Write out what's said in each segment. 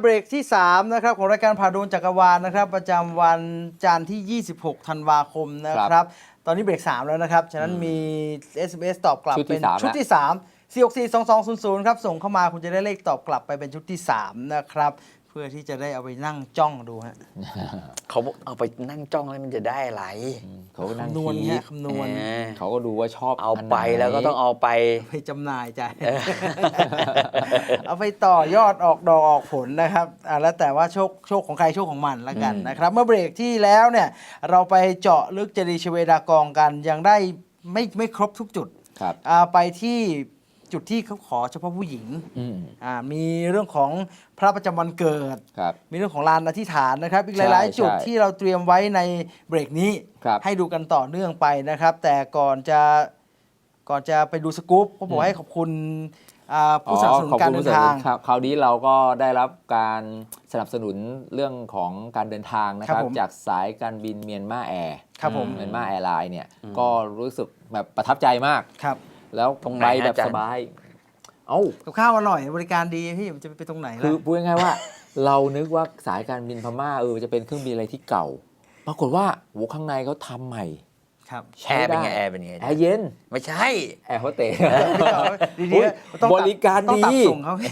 เบรกที่ 3 นะครับ ของรายการผ่าดวงจักรวาลนะครับ ประจำวันจันทร์ที่ 26 ธันวาคมนะคครัรับบตอนนี้เบรก 3 แล้วนะครับ ฉะนั้นมี SMS ตอบกลับชุดที่เป็นสามชุดแล้วที่ 3 4 6 4 2 2 0 0 ครับ ส่งเข้ามาคุณจะได้เลขตอบกลับไปเป็นชุดที่ 3 นะครับ เพื่อที่จะได้เอาไปนั่งจ้องดูฮะเขาบอกเอาไปนั่งจ้องแล้วมันจะได้อะไรเขาก็นั่งคำนวณคิฮะดคำนวณเออเขาก็ดูว่าชอบเอานหนไปแล้วก็ต้องเอาไป ไปจำหน่ายจ่ายเอาไปต่อยอดออกดอกออกผลนะครับอ่าแล้วแต่ว่าโชคโชคของใครโชคของมันละกันอืมนะครับ เมื่อเบรกที่แล้วเนี่ย เราไปเจาะลึกเจดีย์ชเวดากองกันยังได้ไม่ไม่ครบทุกจุด ครับ อ่าไปที่ จุดที่เขาขอเฉพาะผู้หญิงอืมอ่ามีเรื่องของพระประจำวันเกิด ครับ มีเรื่องของลานอธิษฐานนะครับ อีกหใช่ลาย ๆ จุดใช่ที่เราเตรียมไว้ในเบรกนี้ ครับ ให้ดูกันต่อเนื่องไปนะครับ แต่ก่อนจะก่อนจะไปดูสกู๊ปก็บอกให้ขอบคุณอ่าผู้สนับสนุนขอบการคุณเดิผู้นสนับสทานุงนครับคราวนี้เราก็ได้รับการสนับสนุนเรื่องของการเดินทางนะคครัรับ บผมจากสายการบินเมียนมาแอร์ครับผม เมียนมาแอร์ไลน์เนี่ยก็รู้สึกแบบประทับใจมาก ครับ แล้วตรงไหนไปฮะแบบอาจารย์ สบาย เอ้า กับข้าวอร่อยบริการดีพี่มันจะไปตรงไหนคืล่ะอพูดง่ายๆว่า เรานึกว่าสายการบินพม่าเออจะเป็นเครื่องบินอะไรที่เก่า ปรากฏว่าโหข้างในเขาทำใหม่ครับแอร์เป็นไงใช้ด้แอร์เป็นไงแอร์เย็น ไม่ใช่ แอร์โฮสเตส ดีอุ๊ยๆต้องบตัดริการต้องตัดดีส่งเขาพี่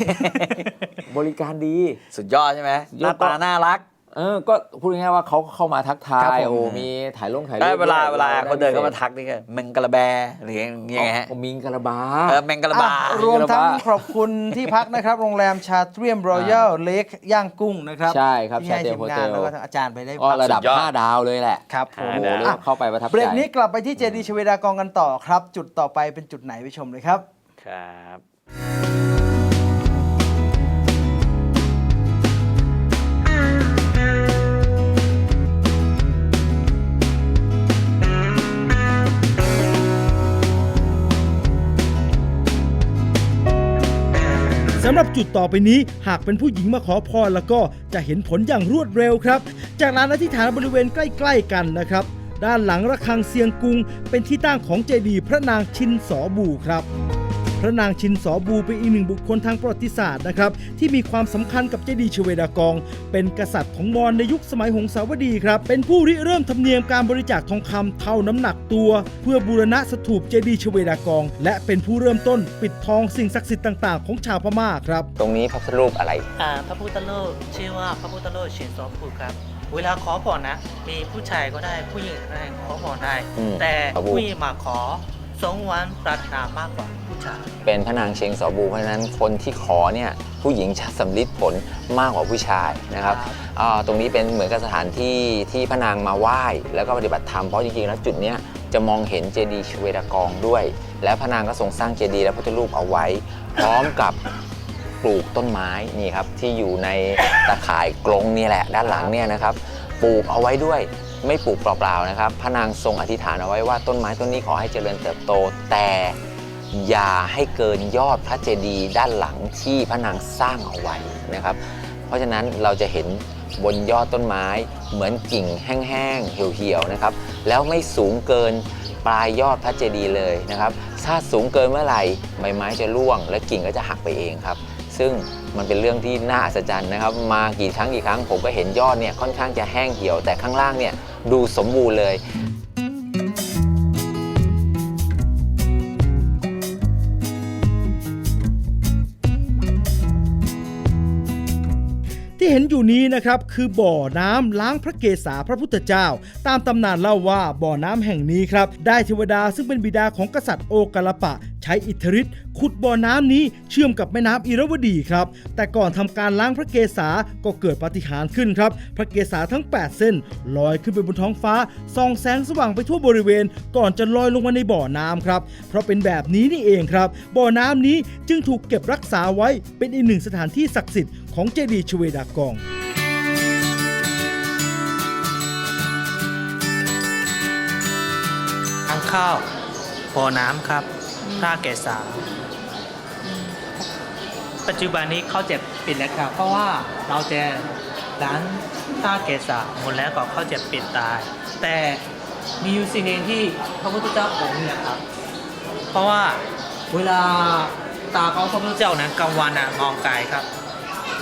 บริการดี สุดยอดใช่ไหมสุดหยอน้าดก็ตาน่ารัก เออก็พูดง่ายๆว่าเขาเข้ามาทักทาครับยผม โอ้มีถ่ายลงถ่ายรูได้ปเวลาด้วยเวลาได้คนเดินเข้ามาพิศษทักนี่ก็แมงกะละแบหรือยังไงฮะอ๋อมิงกะลาบา เออแมงกะละบา อะรวมทั้งขอบคุณที่พักนะครับ โรงแรมชาเตรียมรอยัลเลคย่างกุ้งนะครับใช่ครับที่ให้ Chateau ทีมงาน Hotel แล้วก็ทั้งอาจารย์ไปได้ก็พักระดับ สุดยอด 5 ดาวเลยแหละครับผโอ้มโหอะเข้าไปประทับใจ เบรกนี้กลับไปที่เจดีย์ชเวดากองกันต่อครับ จุดต่อไปเป็นจุดไหนไปชมเลยครับ ครับำหรับจุดต่อไปนี้หากเป็นผู้หญิงมาขอพรแล้วก็จะเห็นผลอย่างรวดเร็วครับ จากลานอธิษฐานบริเวณใกล้ๆกันนะครับ ด้านหลังระฆังเซียงกุง เป็นที่ตั้งของเจดีย์พระนางชินสอบูครับ พระนางชินสอบูเป็นอีกหนึ่งบุคคลทางประวัติศาสตร์นะครับที่มีความสำคัญกับเจดีย์ชเวดากอง เป็นกษัตริย์ของมอญในยุคสมัยหงสาวดีครับ เป็นผู้ริเริ่มธรรมเนียมการบริจาคทองคำเท่าน้ำหนักตัว เพื่อบูรณะสถูปเจดีย์ชเวดากอง และเป็นผู้เริ่มต้นปิดทองสิ่งศักดิ์สิทธิ์ต่างๆ ของชาวพม่าครับ ตรงนี้พระพุทธรูปอะไรอ่าพระพุทธรูปชื่อว่าพระพุทธรูปเฉียนสองผูครับเวลาขอพรนะ มีผู้ชายก็ได้ผู้หญิงก็ได้ขอพรได้อืมแต่ครับผมผู้หญิงมาขอ สงวันปรารถนามากกว่าผู้ชาย เป็นพระนางเชียงสอบูเพราะฉะนั้นคนที่ขอเนี่ยผู้หญิงจะสำลิดผลมากกว่าผู้ชายนะครับครับ อ่าตรงนี้เป็นเหมือนกับสถานที่ที่พระนางมาไหว้แล้วก็ปฏิบัติธรรมเพราะจริงๆแล้วจุดเนี้ยจะมองเห็นเจดีย์ชเวดากองด้วย และพระนางก็ทรงสร้างเจดีย์และพุทธรูปเอาไว้ พร้อมกับปลูกต้นไม้นี่ครับที่อยู่ในตะข่ายกรงนี่แหละด้านหลังเนี่ยนะครับ ปลูกเอาไว้ด้วย ไม่ปลูกเปล่าๆนะครับ พระนางทรงอธิษฐานเอาไว้ว่าต้นไม้ต้นนี้ขอให้เจริญเติบโต แต่อย่าให้เกินยอดพระเจดีย์ด้านหลังที่พระนางสร้างเอาไว้นะครับ เพราะฉะนั้นเราจะเห็นบนยอดต้นไม้เหมือนกิ่งแห้งๆ เหี่ยวๆ นะครับ แล้วไม่สูงเกินปลายยอดพระเจดีย์เลยนะครับ ถ้าสูงเกินเมื่อไหร่ใบไม้จะร่วง และกิ่งก็จะหักไปเองครับ ซึ่งมันเป็นเรื่องที่น่าอัศจรรย์นะครับ มากี่ครั้งกี่ครั้งผมก็เห็นยอดเนี่ยค่อนข้างจะแห้งเหี่ยวแต่ข้างล่างเนี่ยดูสมบูรณ์เลยที่เห็นอยู่นี้นะครับคือบ่อน้ำล้างพระเกศาพระพุทธเจ้า ตามตำนานเล่าว่าบ่อน้ำแห่งนี้ครับได้เทวดาซึ่งเป็นบิดาของกษัตริย์โอกาลปะใช้อิทธิฤทธิ์ขุดบ่อน้ำนี้เชื่อมกับแม่น้ำอิระวดีครับ แต่ก่อนทำการล้างพระเกศาก็เกิดปาฏิหาริย์ขึ้นครับ พระเกศาทั้ง 8 เส้น ลอยขึ้นไปบนท้องฟ้าส่องแสงสว่างไปทั่วบริเวณ ก่อนจะลอยลงมาในบ่อน้ำครับ เพราะเป็นแบบนี้นี่เองครับ บ่อน้ำนี้จึงถูกเก็บรักษาไว้เป็นอีกหนึ่งสถานที่ศักดิ์สิทธิ์ของเจดีย์ชเวดากองทางข้าบ่อน้ำครับ ท่าเกษา ปัจจุบันนี้เขาจะปิดแล้วครับ เพราะว่าเราจะร้านท่าเกษาหมดแล้วก็เขาจะปิดตาย แต่มีอยู่สิ่งหนึ่งที่พระพุทธเจ้าองค์เนี่ยครับ เพราะว่าเวลาตาของพระพุทธเจ้านั้นกลางวันน่ะมองไกลครับ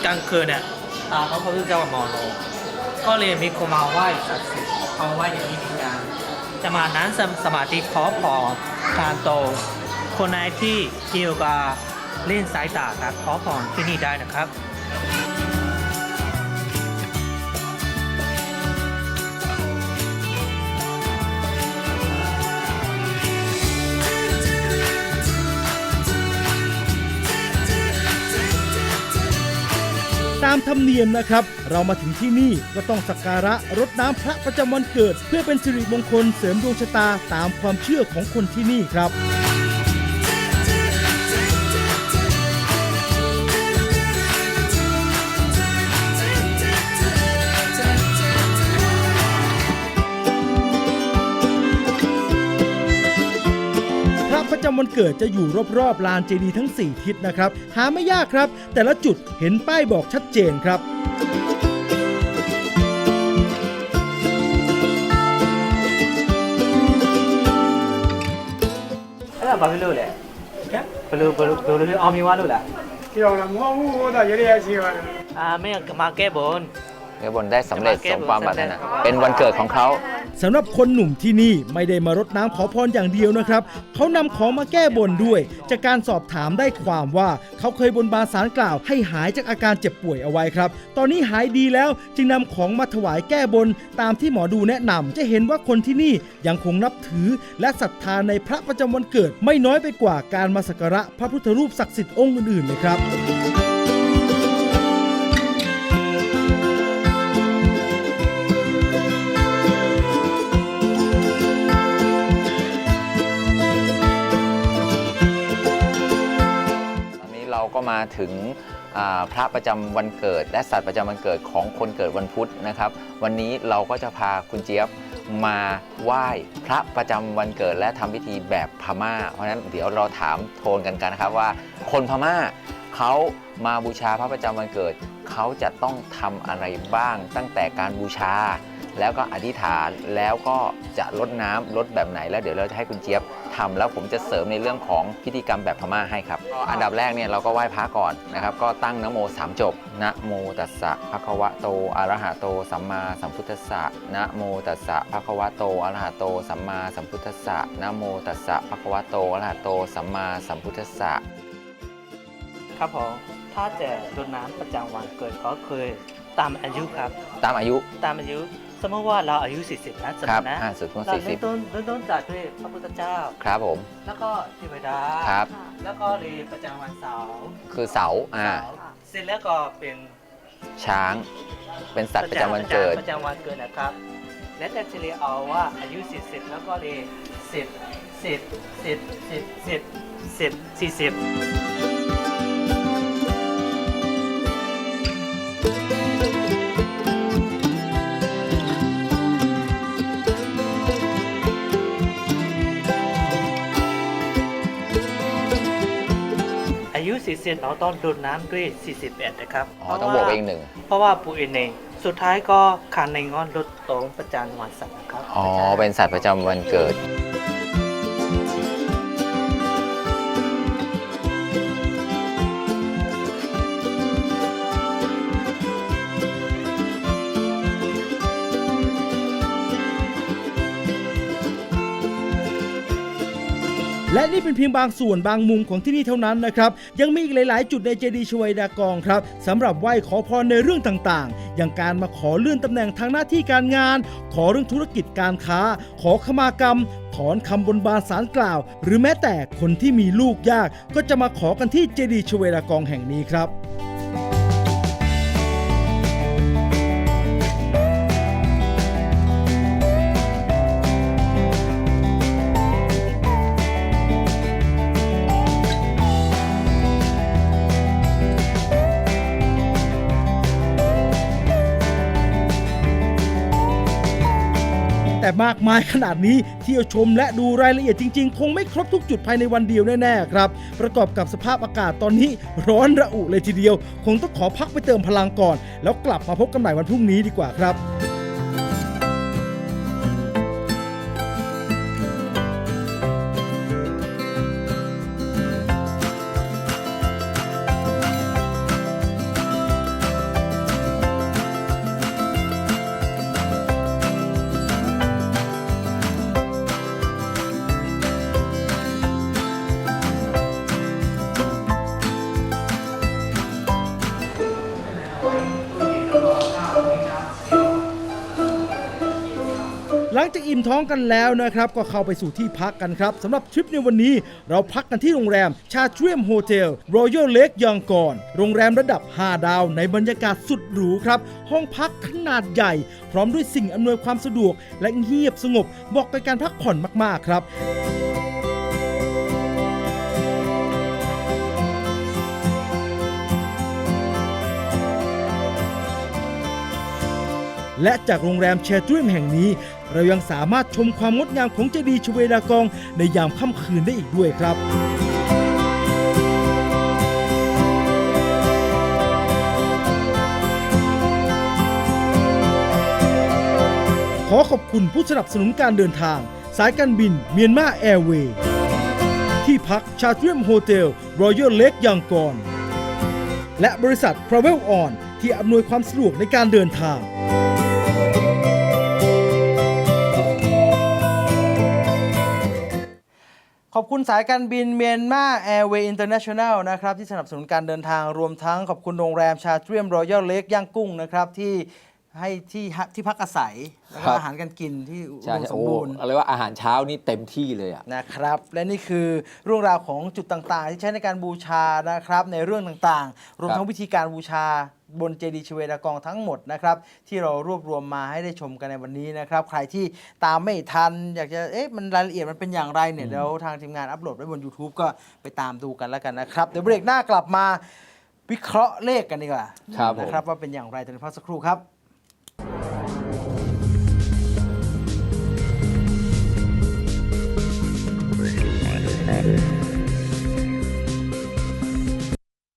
กลางคืนเนี่ยตาของพระพุทธเจ้ามองลงก็เลยมีคนมาไหว้ศักดิ์สิทธิ์เอาไหว้อย่างนี้เหมือนกันจะมานั้นสมสมาธิขอพรทานโต คนไหนที่เกี่ยวกับเล่นสายตาครับขอพรที่นี่ได้นะครับตามธรรมเนียมนะครับ เรามาถึงที่นี่ก็ต้องสักการะรดน้ำพระประจำวันเกิด เพื่อเป็นสิริมงคลเสริมดวงชะตาตามความเชื่อของคนที่นี่ครับ วันเกิดจะอยู่รอบๆลานเจดีย์ทั้ง 4 ทิศนะครับ หาไม่ยากครับ แต่ละจุดเห็นป้ายบอกชัดเจนครับ အဲ့ဒါဘာဖြစ်လို့လဲဘယ်လိုဘယ်လိုဘယ်လိုအောင်မြင်သွားလို့လဲ ပြောတာမဟုတ်ဘူးတော့ရရရှိပါတယ် အာမင်းကမာကဲဘွန် เนื้อบนได้สำเร็จสมความปรารถนาเป็นวันเกิดของเขา สำหรับคนหนุ่มที่นี่ไม่ได้มารดน้ำขอพรอย่างเดียวนะครับ เขานำของมาแก้บนด้วย จากการสอบถามได้ความว่าเขาเคยบนบานสารกล่าว ให้หายจากอาการเจ็บป่วยเอาไว้ครับ ตอนนี้หายดีแล้วจึงนำของมาถวายแก้บน ตามที่หมอดูแนะนำจะเห็นว่าคนที่นี่ยังคงนับถือ และศรัทธาในพระประจำวันเกิด ไม่น้อยไปกว่าการมาสักการะพระพุทธรูปศักดิ์สิทธิ์องค์อื่นๆเลยครับ ถึงพระประจำวันเกิด และสัตว์ประจำวันเกิดของคนเกิดวันพุธนะครับ วันนี้เราก็จะพาคุณเจี๊ยบมาไหว้พระประจำวันเกิด และทำพิธีแบบพม่า เพราะฉะนั้นเดี๋ยวเราถามโทนกันกันนะครับว่า คนพม่าเขามาบูชาพระประจำวันเกิด เขาจะต้องทำอะไรบ้างตั้งแต่การบูชา แล้วก็อธิษฐานแล้วก็จะลดน้ำลดแบบไหน แล้วเดี๋ยวเราจะให้คุณเจี๊ยบทำแล้วผมจะเสริมในเรื่องของพิธีกรรมแบบพม่าให้ครับก็อันดับแรกเนี่ยเราก็ไหว้พระก่อนนะครับ ก็ตั้งนะโมสามจบนะโมตัสสะภะคะวะโตอะระหะโตสัมมาสัมพุทธัสสะนะโมตัสสะภะคะวะโตอะระหะโตสัมมาสัมพุทธัสสะนะโมตัสสะภะคะวะโตอะระหะโตสัมมาสัมพุทธัสสะครับผมถ้าจะรดน้ำประจำวันเกิดก็เคยตามอายุครับ ตามอายุตามอายุ สมมติว่าเราอายุ 40นะสมคมรับตินะห้าสิบถึงเราสี่เริ่สิมบต้นเริ่มต้นจากด้วยพระพุทธเจ้า ครับผมแล้วก็เทวดา ครับแล้วก็เรียนประจำวันเสาร์คือเสาอ่า เสาร์เสร็จแล้วก็เป็นช้าง เป็นสัตว์ประจำวันเกิด ประจำวันเกิดนะครับ และแต่จะเรียนเอาว่าอายุ 40 แล้วก็เรียน10 10 10 10 10 10 40 อายุ40เราต้องรดน้ำด้วย 41 นะครับอ๋อต้องบวกไปอีกหนึ่ง เพราะว่าปูเอเนสุดท้ายก็คันในงอนลดตรงประจันวันสัตว์นะครับ อ๋อ เป็นสัตว์ประจำวันเกิด และนี่เป็นเพียงบางส่วนบางมุมของที่นี่เท่านั้นนะครับยังมีอีกหลาย ๆ จุดในเจดีย์ชเวดากองครับสำหรับไหว้ขอพรในเรื่องต่างๆ อย่างการมาขอเลื่อนตำแหน่งทางหน้าที่การงาน ขอเรื่องธุรกิจการค้า ขอขมากรรม ถอนคำบนบานสารกล่าว หรือแม้แต่คนที่มีลูกยากก็จะมาขอกันที่เจดีย์ชเวดากองแห่งนี้ครับ แต่มากมายขนาดนี้เที่ยวชมและดูรายละเอียดจริง ๆ คงไม่ครบทุกจุดภายในวันเดียวแน่ๆครับประกอบกับสภาพอากาศตอนนี้ร้อนระอุเลยทีเดียว คงต้องขอพักไปเติมพลังก่อน แล้วกลับมาพบกันใหม่วันพรุ่งนี้ดีกว่าครับ งจากอิ่มท้องกันแล้วนะครับ ก็เข้าไปสู่ที่พักกันครับสำหรับทริปในวันนี้เราพักกันที่โรงแรมชาเทรียมโฮเทลรอยัลเลกยองกอนโรงแรมระดับ 5 ดาว ในบรรยากาศสุดหรูครับ ห้องพักขนาดใหญ่ พร้อมด้วยสิ่งอำนวยความสะดวก และเงียบสงบบอกกับการพักผ่อนมาก ๆ ครับ และจากโรงแรมเชตรีมแห่งนี้ เรายังสามารถชมความงดงามของเจดีย์ชเวดากองในยามค่ำคืนได้อีกด้วยครับ ขอขอบคุณผู้สนับสนุนการเดินทาง สายการบินเมียนมาแอร์เวย์ที่พักชาทรีมโฮเทลรอยัลเลกยังกอนและบริษัท Travel On ที่อำนวยความสะดวกในการเดินทาง อบคุณสายการบินเมียนมาแอร์เวย์อินเตอร์เนชั่นแนลนะครับที่สนับสนุนการเดินทางรวมทั้งขอบคุณโรงแรมชาเทรียมรอยัลเลกย่างกุ้งนะครับที่ให้ที่ฮะที่พักอาศัยแล้วก็ครับอาหารการกินที่อุใช่ดมสมโอ้บูรณ์อะไรว่าอาหารเช้านี่เต็มที่เลยอะนะครับ และนี่คือเรื่องราวของจุดต่างๆ ที่ใช้ในการบูชานะครับในเรื่องต่างๆ รวมทั้งวิธีการบูชา บนเจดีย์ชเวดากองทั้งหมดนะครับที่เรารวบรวมมาให้ได้ชมกันในวันนี้นะครับ ใครที่ตามไม่ทัน อยากจะเอ๊ะมันรายละเอียดมันเป็นอย่างไรเนี่ยเดี๋ยวทางทีมงานอัปโหลดไว้บน YouTube ก็ไปตามดูกันแล้วกันนะครับ เดี๋ยวเบรกหน้ากลับมาวิเคราะห์เลขกันดีกว่าครับผม นะครับว่าเป็นอย่างไรตอนนี้พักสักครู่ครับ